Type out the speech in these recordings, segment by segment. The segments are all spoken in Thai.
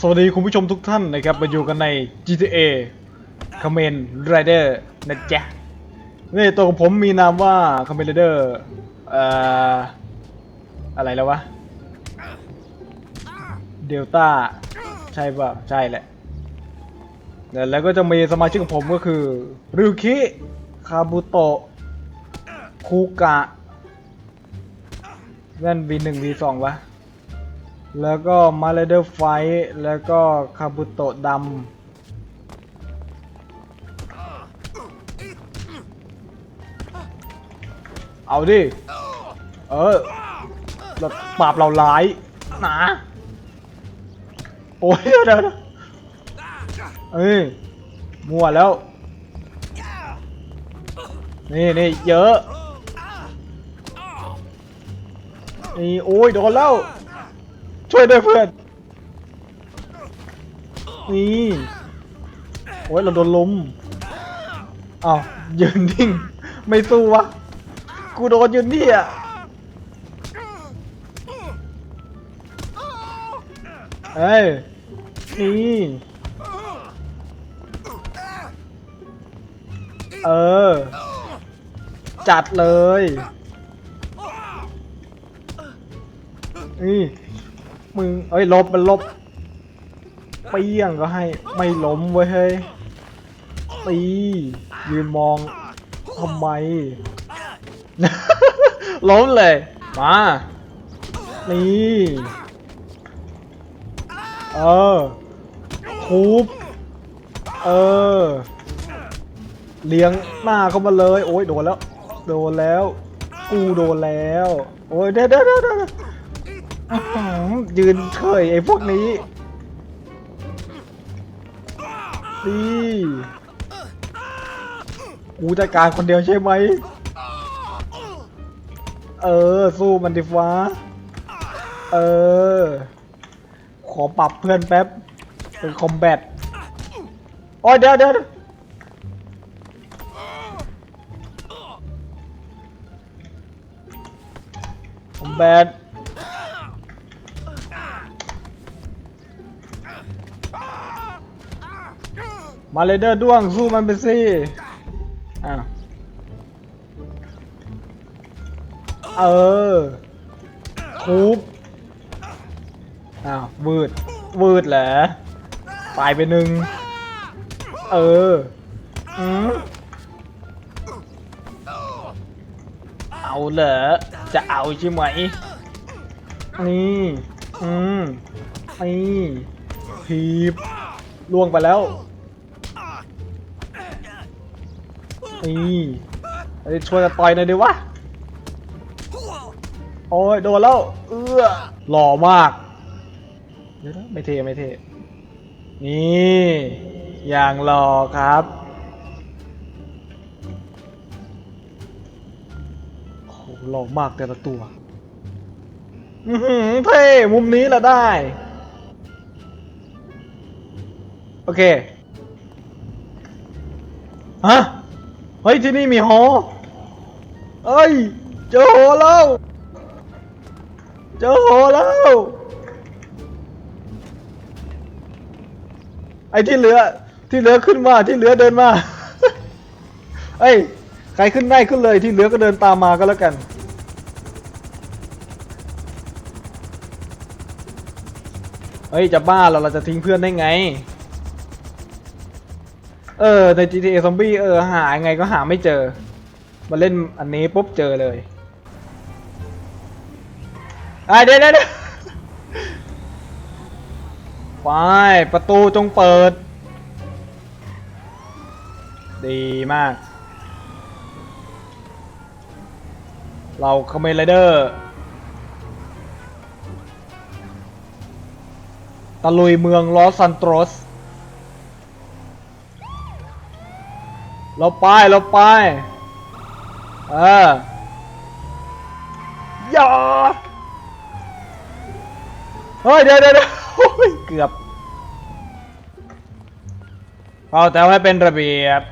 สวัสดีคุณผู้ชมทุกท่านนะครับมาอยู่กันใน GTA c o m m e n Rider นะจ๊ะนี่ตัวของผมมีนามว่า c o m m e n Rider เอ่ออะไรแล้ววะเดลต้าใช่ป่ะใช่แหละ แล้วก็จะมีสมาชิกของผมก็คือริวคิคาบุโตะคูกะนั่น V1 V2 วะ แล้วก็มาเลเดอร์ไฟแล้วก็คาบุโตะดำเอาดิ เออเราปราบเราร้ายหนาโอ้ยเดี๋ยวเดี๋ยวเดี๋ยวเอ้ยมั่วแล้ว นี่นี่เยอะนี่โอ้ยโดนแล้ว ช่วยด้วยเพื่อน นี่ โอ้ยเราโดนลุมอ้าวยืนนิ่ง ไม่สู้วะ กูโดนยืนนี่อะเอ้ย นี่ เออ จัดเลย นี่ มึงเอ้ยลบมันลบเปี้ยงก็ให้ไม่ล้มเว้ยเฮ้ยตียืนมองทำไม ล้มเลย มา นี่เออคูบเออ เลี้ยงหน้าเข้ามาเลย โอ้ยโดนแล้ว โดนแล้ว กูโดนแล้ว โอ้ยเด้อเด้อเด้อเด้ อื้อหือยืนเฉยไอ้พวกนี้ดีกูจัดการคนเดียวใช่ไหม เออ สู้มันดิฟ้า เออ ขอปรับเพื่อนแป๊บ เป็นคอมแบทโอ้ยเดี๋ยวเดี๋ยวคอมแบท มาเลเดอร์ด้วงสู้มันไปสิอ้าวเออคูบอ้าววืดวืดเหรอตายไปหนึ่งเอออืมเอาเหรอจะเอาใช่ไหมนี่อืมนี่ทีบล่วงไปแล้ว นี่เอ้ช่วยกันต่อยหน่อยดิวะ โอ้ยโดนแล้ว เอื้อหล่อมาก เดี๋ยวนะไม่เท่ไม่เท่นี่ อย่างหล่อครับ โอ้โหหล่อมากแต่ละตัว อือหือเท่มุมนี้ละได้ โอเค ฮะ เฮ้ยที่นี่มีหอเอ้ย เจอหอแล้ว เจอหอแล้ว ไอ้ที่เหลือ ที่เหลือขึ้นมา ที่เหลือเดินมา เอ้ย ใครขึ้นได้ขึ้นเลย ที่เหลือก็เดินตามมาก็แล้วกันเฮ้ย จะบ้าเราเราจะทิ้งเพื่อนได้ไง เออใน GTA Zombie เออหายังไงก็หาไม่เจอ มาเล่นอันนี้ปุ๊บเจอเลยอะเดี๋ยวเดี๋ยวเดี๋ยวไปประตูจงเปิด ดีมาก เราคอมเมนไรเดอร์ตะลุยเมืองลอสซันโตรส เราไปเราไป เออย่าเฮ้ยเดี๋ยวเดี๋ยเกือบเอาแต่ให้เป็นระเบียบ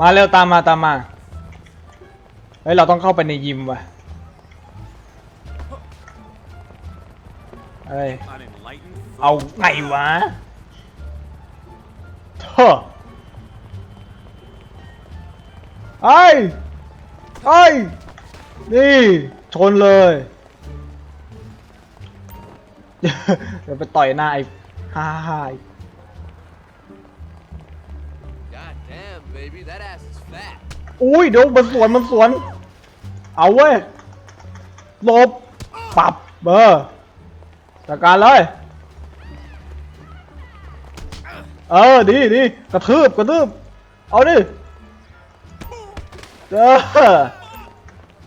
มาเร็วตามมาตามมา เฮ้ย เราต้องเข้าไปในยิมว่ะเฮ้ย เอาไงวะเธอไอ้ไอ้ยนี่ ชนเลย เดี๋ยวไปต่อยหน้าไอ้ฮ่าฮ่า God damn, baby, that ass is fat. อุ้ยเดี๋ยวมันสวนมันสวน เอาเว้ยหลบปรับเบอร์จัดการเลย เออดีดีกระทืบกระทืบเอาดิเออ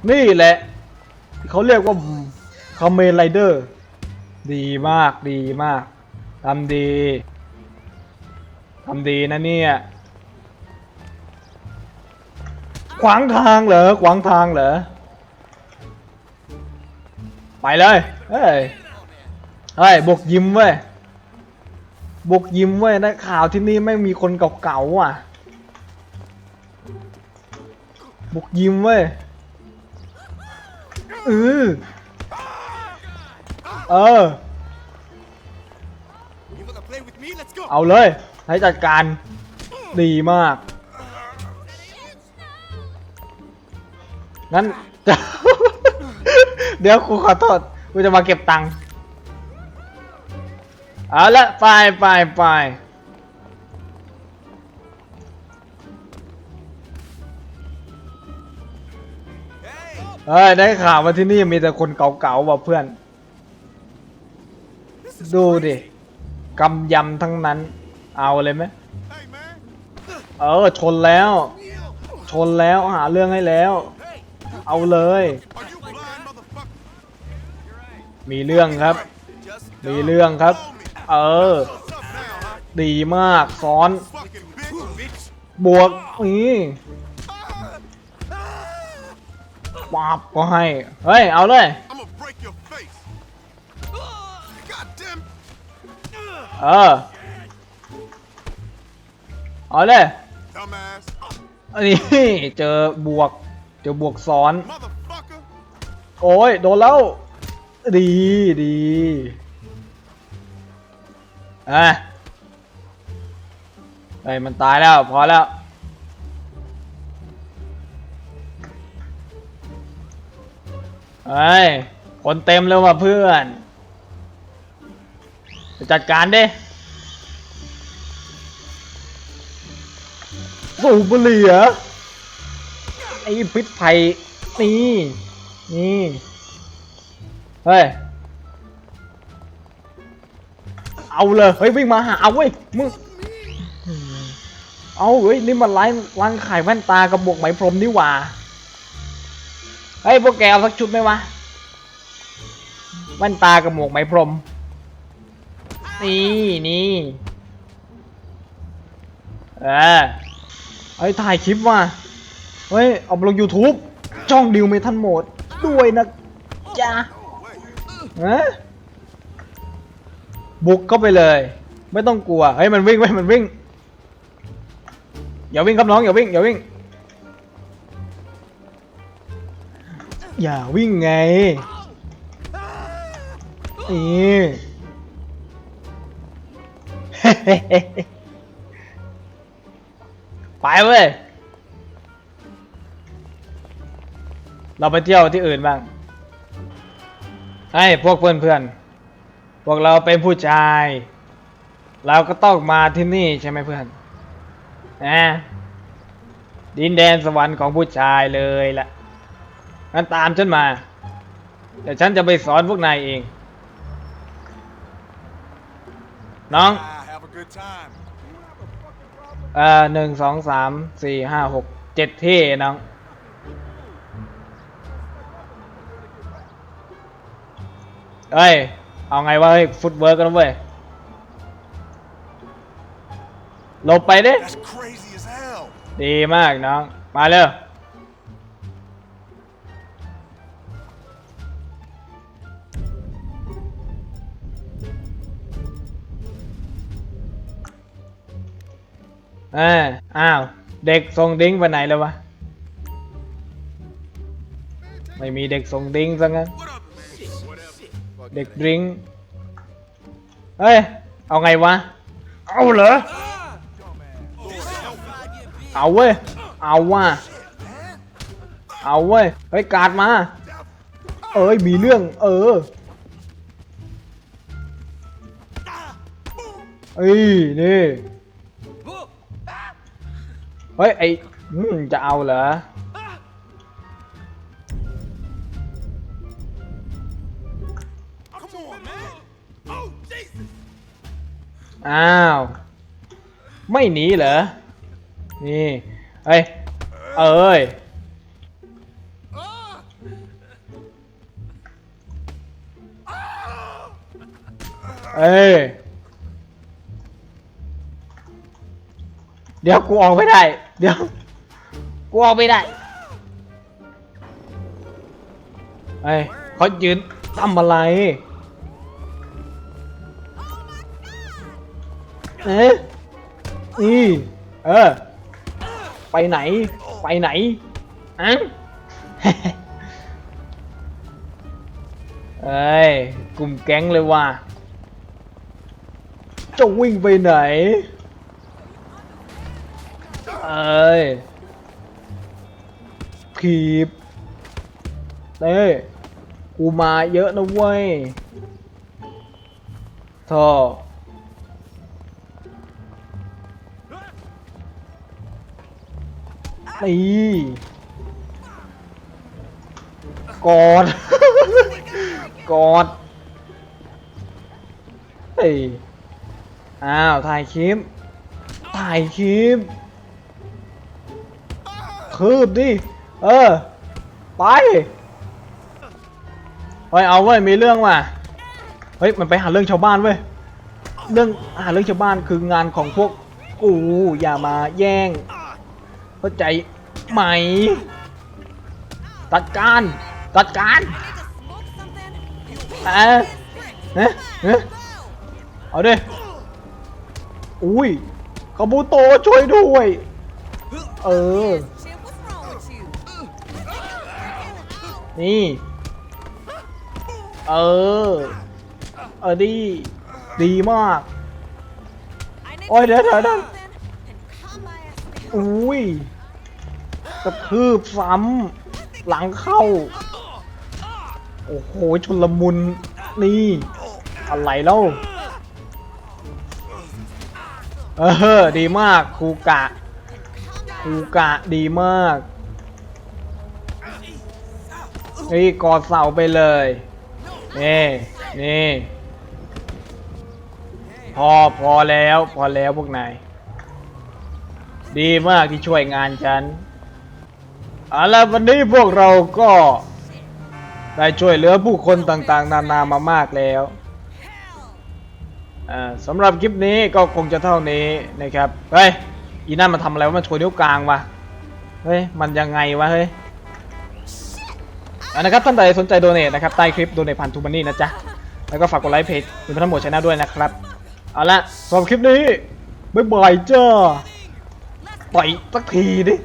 นี่แหละเขาเรียกว่าคาเมนไรเดอร์ดีมากดีมากทำดีทำดีนะเนี่ยขวางทางเหรอขวางทางเหรอไปเลยเฮ้ยเฮ้ยบกยิ้มเว้ย บกยิ้มเว้ยได้ข่าวที่นี่ไม่งมีคนเก่าๆอะบกยิ้มเว้ยเออเออ You wanna play with me? Let's go! เอาเลย ให้จัดการ ดีมากงั้นจะเดี๋ยวครูขอโทษครูจะมาเก็บตังค์ เอาละไปไปไปเฮ้ยได้ข่าวว่าที่นี่มีแต่คนเก่าๆว่ะเพื่อน ดูดิกำยำทั้งนั้น เอาเลยไหมเออชนแล้ว ชนแล้วหาเรื่องให้แล้ว เอาเลย มีเรื่องครับ มีเรื่องครับ เออ ดีมากซ้อน บวกนี่ปั๊บก็ให้ เฮ้ย เอาเลย เออ เอาเลย อันนี้เจอบวก เจอบวกซ้อน โอ้ย โดนแล้ว ดีดี อะเฮ้ยมันตายแล้ว พอแล้วเฮ้ย คนเต็มเลยว่ะเพื่อนไปจัดการดิสูบบุหรี่เหรอไอ้พิษภัยนี่ นี่ เฮ้ย เอาเลยเฮ้ยวิ่งมาหาเอาเว้ยมึงเอาเฮ้ยนี่มันร้านร้านขายแว่นตากระบอกไหมพรมนี่หว่าเฮ้ยพวกแกเอาสักชุดไหมวะแว่นตากระหมวกไหมพรมนี่นี่เออเฮ้ยถ่ายคลิปว่ะเฮ้ยเอาไปลง YouTube จ้องดิวเมทันโหมดด้วยนะจ๊ะ No way! ฮะ บุกเข้าไปเลย ไม่ต้องกลัวเฮ้ยมันวิ่งไว้มันวิ่งอย่าวิ่งครับน้องอย่าวิ่งอย่าวิ่ง อย่าวิ่งไงนี่ไปเว้ยเราไปเที่ยวที่อื่นบ้างให้พวกเพื่อนเพื่อนๆ วกเราเป็นผู้ชาย เราก็ต้องมาที่นี่ใช่ไหมเพื่อนนะดินแดนสวรรค์ของผู้ชายเลยล่ะงั้นตามฉันมาเดี๋ยวฉันจะไปสอนพวกนายเอง น้อง Ah, have a good time. เอ่อหนึ่งสองสามสี่ห้าหกเจ็ดที่น้องเอ้ย เอาไงวะเฮ้ยฟุตเวิร์กกันนะเว้ยหลบไปดิ That's crazy as hell! ดีมากน้อง มาเร็วเอออ้าว เด็กส่งดิ้งไปไหนแล้ววะ ไม่มีเด็กส่งดิ้งซะงั้น What up, man? Whatever. เด็กดริงก์เฮ้ย เอาไงวะ เอาเหรอ เอาเว้ย เอาว่ะ เอาเว้ย เฮ้ย การดมา เอ้ย มีเรื่อง เออ เอ้ย นี่ เฮ้ย ไออืมจะเอาเหรอ อ้าว ไม่หนีเหรอ นี่เอ้ย เอ้ย เอ้ย เดี๋ยวกูออกไม่ได้ เดี๋ยว กูออกไม่ได้เฮ้ยเขายืนทำอะไร เอ๊ะอีเออ ไปไหน ไปไหนอะเอ้ย กลุ่มแก๊งเลยว่ะจะวิ่งไปไหน เอ้ยขีบเต้ย กูมาเยอะนะเว้ยท่อ นี่กอด กอดเฮ้ยอ้าว ถ่ายคลิป ถ่ายคลิป คืบดิ เออ ไป เฮ้ย เอาเว้ย มีเรื่องว่ะ เฮ้ย มันไปหาเรื่องชาวบ้านเว้ย เรื่องหาเรื่องชาวบ้านคืองานของพวกกูอย่ามาแย่ง เข้าใจไหม ตัดการ ตัดการเอะเอ๊ะเอ๊ะเอาดิอุ้ยคาบูโตช่วยด้วย เออ นี่ เออ เออดี ดีมาก I need Ôi, to để do rồi đó. something and อุ้ยกระทืบซ้ำหลังเข้า โอ้โหชุละมุนนี่ อะไรเล่าเออดีมากครูกะครูกะดีมากนี่กอดเสาไปเลยนี่นี่พอพอแล้วพอแล้วพวกนาย ดีมากที่ช่วยงานฉันเอาละวันนี้พวกเราก็ได้ช่วยเหลือผู้คนต่างๆ นานามามากแล้วอ่าสำหรับคลิปนี้ก็คงจะเท่านี้นะครับ เฮ้ย อีนั่นมันทำอะไรวะ มันโชว์นิ้วกลางวะ เฮ้ย มันยังไงวะ เฮ้ยนะครับท่านใดสนใจโดเนทนะครับ ใต้คลิปโดเนทผ่านทูมันนี่นะจ๊ะ แล้วก็ฝากกดไลค์เพจคุณพัฒนหมดช anel ด้วยนะครับ เอาละสำหรับคลิปนี้ บ๊ายบายจ้า ปล่อยสักทีดิ